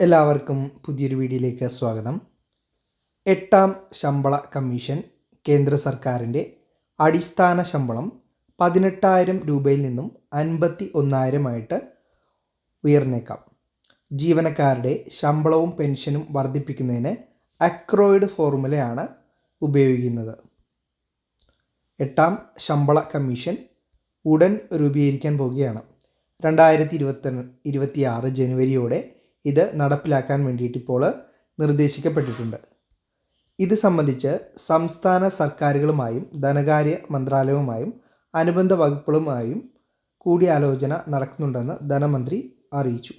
എല്ലാവർക്കും പുതിയൊരു വീഡിയോയിലേക്ക് സ്വാഗതം. എട്ടാം ശമ്പള കമ്മീഷൻ കേന്ദ്ര സർക്കാരിന്റെ അടിസ്ഥാന ശമ്പളം പതിനെട്ടായിരം രൂപയിൽ നിന്നും അൻപത്തി ഒന്നായിരമായിട്ട് ഉയർന്നേക്കാം. ജീവനക്കാരുടെ ശമ്പളവും പെൻഷനും വർദ്ധിപ്പിക്കുന്നതിന് അക്രോയിഡ് ഫോർമുലയാണ് ഉപയോഗിക്കുന്നത്. എട്ടാം ശമ്പള കമ്മീഷൻ ഉടൻ രൂപീകരിക്കാൻ പോവുകയാണ്. രണ്ടായിരത്തി ഇരുപത്തി ഇരുപത്തിയാറ് ജനുവരിയോടെ ഇത് നടപ്പിലാക്കാൻ വേണ്ടിയിട്ട് ഇപ്പോൾ നിർദ്ദേശിക്കപ്പെട്ടിട്ടുണ്ട്. ഇത് സംബന്ധിച്ച് സംസ്ഥാന സർക്കാരുകളുമായും ധനകാര്യ മന്ത്രാലയവുമായും അനുബന്ധ വകുപ്പുകളുമായും കൂടിയാലോചന നടക്കുന്നുണ്ടെന്ന് ധനമന്ത്രി അറിയിച്ചു.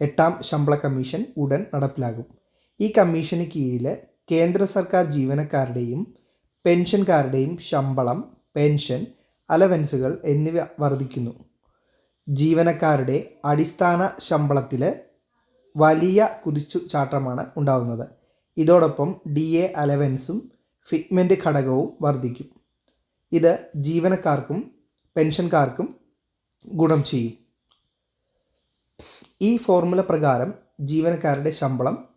എട്ടാം ശമ്പള കമ്മീഷൻ ഉടൻ നടപ്പിലാകും. ഈ കമ്മീഷന് കീഴിൽ കേന്ദ്ര സർക്കാർ ജീവനക്കാരുടെയും പെൻഷൻകാരുടെയും ശമ്പളം പെൻഷൻ അലവൻസുകൾ എന്നിവ വർദ്ധിക്കുന്നു. ജീവനക്കാരുടെ അടിസ്ഥാന ശമ്പളത്തിൽ വലിയ കുതിച്ചു ചാട്ടമാണ് ഉണ്ടാകുന്നത് ഇതോടൊപ്പം ഡി എ അലവൻസും ഫിറ്റ്മെന്റ് ഘടകവും വർദ്ധിക്കും. ഇത് ജീവനക്കാർക്കും പെൻഷൻകാർക്കും ഗുണം ചെയ്യും. ഈ ഫോർമുല പ്രകാരം ജീവനക്കാരുടെ ശമ്പളം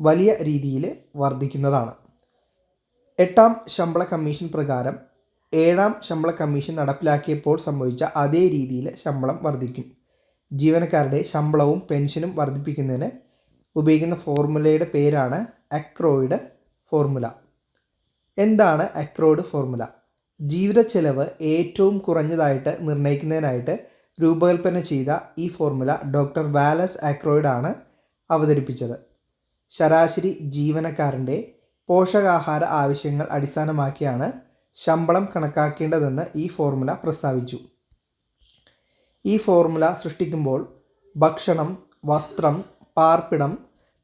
വലിയ രീതിയിൽ വർദ്ധിക്കുന്നതാണ്. എട്ടാം ശമ്പള കമ്മീഷൻ പ്രകാരം ഏഴാം ശമ്പള കമ്മീഷൻ നടപ്പിലാക്കിയപ്പോൾ സംഭവിച്ച അതേ രീതിയിൽ ശമ്പളം വർദ്ധിക്കും. ജീവനക്കാരുടെ ശമ്പളവും പെൻഷനും വർദ്ധിപ്പിക്കുന്നതിന് ഉപയോഗിക്കുന്ന ഫോർമുലയുടെ പേരാണ് അക്രോയിഡ് ഫോർമുല. എന്താണ് അക്രോയിഡ് ഫോർമുല? ജീവിത ചെലവ് ഏറ്റവും കുറഞ്ഞതായിട്ട് നിർണയിക്കുന്നതിനായിട്ട് രൂപകൽപ്പന ചെയ്ത ഈ ഫോർമുല ഡോക്ടർ വാലസ് അക്രോയിഡ് ആണ് അവതരിപ്പിച്ചത്. ശരാശരി ജീവനക്കാരന്റെ പോഷകാഹാര ആവശ്യങ്ങൾ അടിസ്ഥാനമാക്കിയാണ് ശമ്പളം കണക്കാക്കേണ്ടതെന്ന് ഈ ഫോർമുല പ്രസ്താവിച്ചു. ഈ ഫോർമുല സൃഷ്ടിക്കുമ്പോൾ ഭക്ഷണം വസ്ത്രം പാർപ്പിടം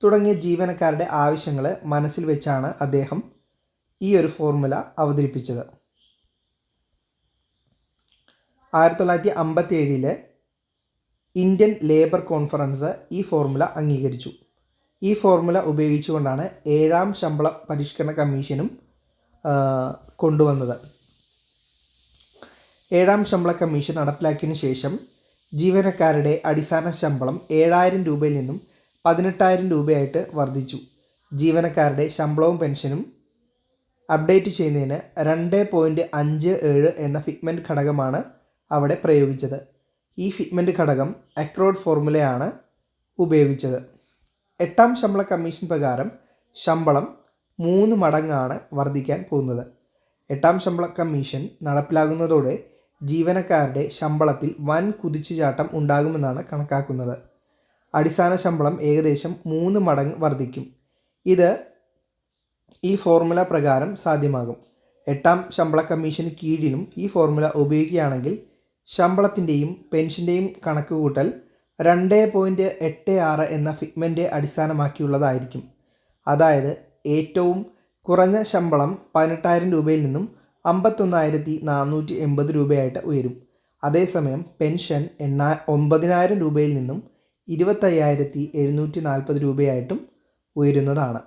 തുടങ്ങിയ ജീവനക്കാരുടെ ആവശ്യങ്ങൾ മനസ്സിൽ വെച്ചാണ് അദ്ദേഹം ഈ ഒരു ഫോർമുല അവതരിപ്പിച്ചത്. ആയിരത്തി തൊള്ളായിരത്തി അമ്പത്തി ഏഴിലെ ഇന്ത്യൻ ലേബർ കോൺഫറൻസ് ഈ ഫോർമുല അംഗീകരിച്ചു. ഈ ഫോർമുല ഉപയോഗിച്ചുകൊണ്ടാണ് ഏഴാം ശമ്പള പരിഷ്കരണ കമ്മീഷനും കൊണ്ടുവന്നത്. ഏഴാം ശമ്പള കമ്മീഷൻ നടപ്പിലാക്കിയതിനു ശേഷം ജീവനക്കാരുടെ അടിസ്ഥാന ശമ്പളം ഏഴായിരം രൂപയിൽ നിന്നും പതിനെട്ടായിരം രൂപയായിട്ട് വർദ്ധിച്ചു. ജീവനക്കാരുടെ ശമ്പളവും പെൻഷനും അപ്ഡേറ്റ് ചെയ്യുന്നതിന് രണ്ട് പോയിന്റ് അഞ്ച് ഏഴ് എന്ന ഫിറ്റ്മെന്റ് ഘടകമാണ് അവിടെ പ്രയോഗിച്ചത്. ഈ ഫിറ്റ്മെന്റ് ഘടകം അക്രോഡ് ഫോർമുലയാണ് ഉപയോഗിച്ചത്. എട്ടാം ശമ്പള കമ്മീഷൻ പ്രകാരം ശമ്പളം മൂന്ന് മടങ്ങാണ് വർദ്ധിക്കാൻ പോകുന്നത്. എട്ടാം ശമ്പള കമ്മീഷൻ നടപ്പിലാകുന്നതോടെ ജീവനക്കാരുടെ ശമ്പളത്തിൽ വൻ കുതിച്ചുചാട്ടം ഉണ്ടാകുമെന്നാണ് കണക്കാക്കുന്നത്. അടിസ്ഥാന ശമ്പളം ഏകദേശം മൂന്ന് മടങ്ങ് വർദ്ധിക്കും. ഇത് ഈ ഫോർമുല പ്രകാരം സാധ്യമാകും. എട്ടാം ശമ്പള കമ്മീഷന് കീഴിലും ഈ ഫോർമുല ഉപയോഗിക്കുകയാണെങ്കിൽ ശമ്പളത്തിന്റെയും പെൻഷന്റെയും കണക്കുകൂട്ടൽ രണ്ട് പോയിന്റ് എട്ട് ആറ് എന്ന ഫിഗ്മെന്റ് അടിസ്ഥാനമാക്കിയുള്ളതായിരിക്കും. അതായത് ഏറ്റവും കുറഞ്ഞ ശമ്പളം പതിനെട്ടായിരം രൂപയിൽ നിന്നും അമ്പത്തൊന്നായിരത്തി നാനൂറ്റി എൺപത് രൂപയായിട്ട് ഉയരും. അതേസമയം പെൻഷൻ എണ്ണാ ഒമ്പതിനായിരം രൂപയിൽ നിന്നും ഇരുപത്തയ്യായിരത്തി എഴുന്നൂറ്റി നാൽപ്പത് രൂപയായിട്ടും ഉയരുന്നതാണ്.